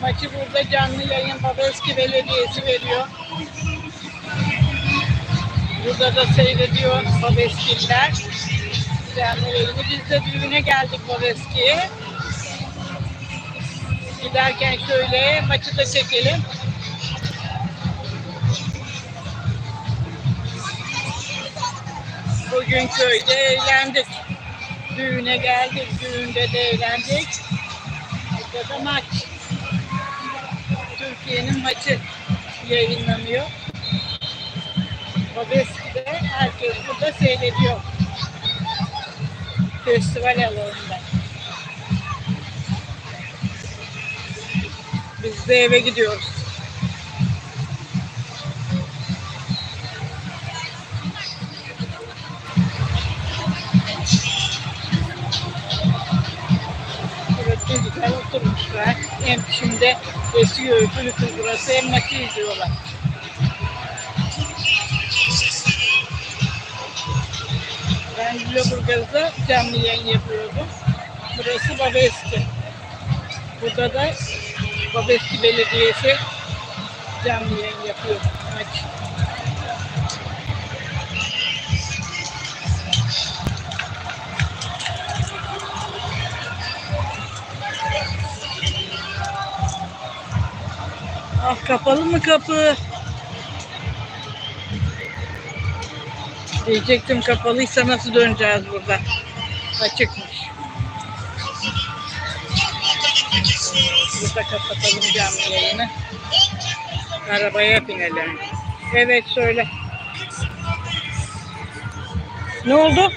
Maçı burada canlı yayın Babeski Belediyesi veriyor. Burada da seyrediyor Babeskiller. Canlı yayını. Biz de düğüne geldik Babeski'ye. Giderken şöyle maçı da çekelim. Bugün köyde eğlendik. Düğüne geldik, düğünde de eğlendik. Burada da maç. Türkiye'nin maçı yayınlanıyor. Babeski'de herkes burada seyrediyor. Festival alanında. Biz de eve gidiyoruz. Ne güzel oturmuşlar. Hem şimdi esiyor üfür burası hem maçı izliyorlar. Ben Lüleburgaz'da canlı yayın yapıyordum. Burası Babeski. Burada da Babeski Belediyesi canlı yayın yapıyor Ah kapalı mı kapı? Diyecektim kapalıysa nasıl döneceğiz buradan? Açıkmış. Burada kapatalım canlı yayını. Arabaya binelim. Evet söyle. Ne oldu?